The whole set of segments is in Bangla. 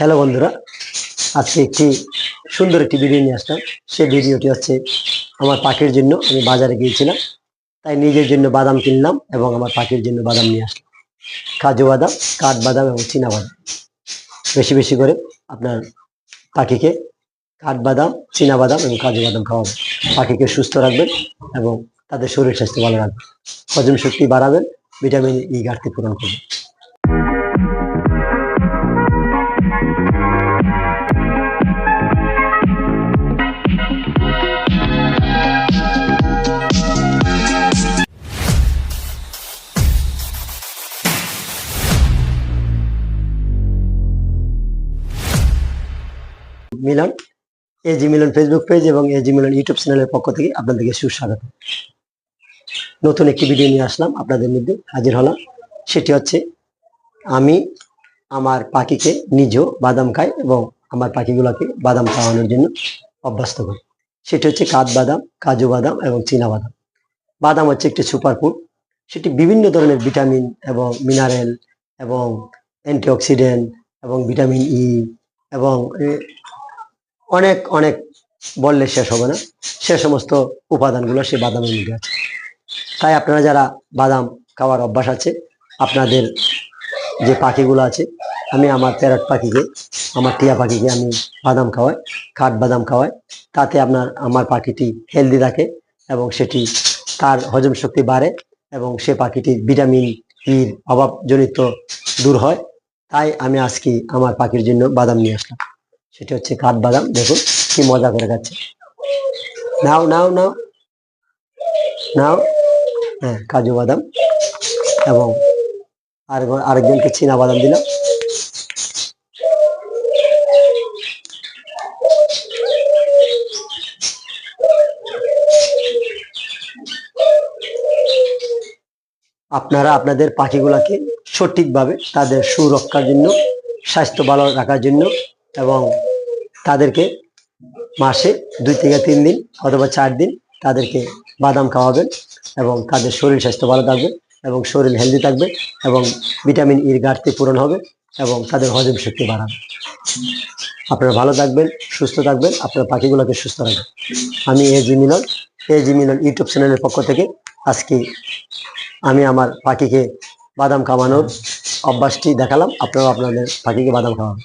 হ্যালো বন্ধুরা, আজকে একটি সুন্দর একটি ভিডিও নিয়ে আসলাম। সেই ভিডিওটি হচ্ছে আমার পাখির জন্য। আমি বাজারে গিয়েছিলাম, তাই নিজের জন্য বাদাম কিনলাম এবং আমার পাখির জন্য বাদাম নিয়ে আসলাম। কাজু বাদাম, কাঠ বাদাম এবং চীনা বাদাম। বেশি বেশি করে আপনার পাখিকে কাঠ বাদাম, চীনা বাদাম এবং কাজু বাদাম খাওয়াবেন পাখিকে সুস্থ রাখবেন এবং তাদের শরীর স্বাস্থ্য ভালো রাখবেন। হজম শক্তি বাড়াবেন, ভিটামিন ই ঘাটতি পূরণ করবেন। Milon AG Milon Facebook page এবং এজি মিলন ইউটিউব চ্যানেলের পক্ষ থেকে আপনাদেরকে সুস্বাগত। নতুন একটি ভিডিও নিয়ে আসলাম আপনাদের মধ্যে হাজির হলাম। সেটি হচ্ছে আমি আমার পাখিকে নিজেও বাদাম খাই এবং আমার পাখিগুলোকে বাদাম খাওয়ানোর জন্য অভ্যস্ত করি। সেটি হচ্ছে কাঠ বাদাম কাজু বাদাম এবং চীনা বাদাম। বাদাম হচ্ছে একটি সুপার ফুড সেটি বিভিন্ন ধরনের ভিটামিন এবং মিনারেল এবং অ্যান্টিঅক্সিডেন্ট এবং ভিটামিন ই এবং এ, অনেক অনেক বললে শেষ হবে না। সে সমস্ত উপাদানগুলো সে বাদামের মধ্যে আছে। তাই আপনারা যারা বাদাম খাওয়ার অভ্যাস আছে, আপনাদের যে পাখিগুলো আছে, আমি আমার প্যারট পাখিকে, আমার টিয়া পাখিকে আমি বাদাম খাওয়াই, কাঠ বাদাম খাওয়াই। তাতে আপনার, আমার পাখিটি হেলদি থাকে এবং সেটি তার হজম শক্তি বাড়ে এবং সে পাখিটির ভিটামিন ইর অভাবজনিত দূর হয়। তাই আমি আজকে আমার পাখির জন্য বাদাম নিয়ে আসলাম। সেটি হচ্ছে কাঠবাদাম দেখুন কি মজা করে খাচ্ছে। নাও নাও নাও। নাও। হ্যাঁ কাজু বাদাম এবং আর আরেকজনকে চীনা বাদাম দিলাম। আপনারা আপনাদের পাখিগুলাকে সঠিকভাবে তাদের সুরক্ষার জন্য, স্বাস্থ্য ভালো রাখার জন্য এবং তাদেরকে মাসে দুই থেকে তিন দিন অথবা চার দিন তাদেরকে বাদাম খাওয়াবেন এবং তাদের শরীর স্বাস্থ্য ভালো থাকবে এবং শরীর হেলদি থাকবে এবং ভিটামিন ইর ঘাটতি পূরণ হবে এবং তাদের হজম শক্তি বাড়াবে। আপনারা ভালো থাকবেন, সুস্থ থাকবেন, আপনার পাখিগুলোকে সুস্থ রাখবেন। আমি এ জি মিলন এ জি মিলন ইউটিউব চ্যানেলের পক্ষ থেকে আজকে আমি আমার পাখিকে বাদাম খাওয়ানোর অভ্যাসটি দেখালাম আপনারা আপনাদের পাখিকে বাদাম খাওয়াবেন।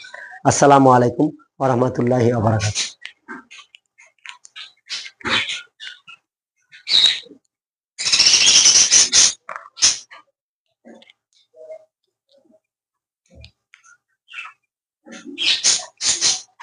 আসসালামু আলাইকুম। ওরহমতুল্লাহি আবরাকাত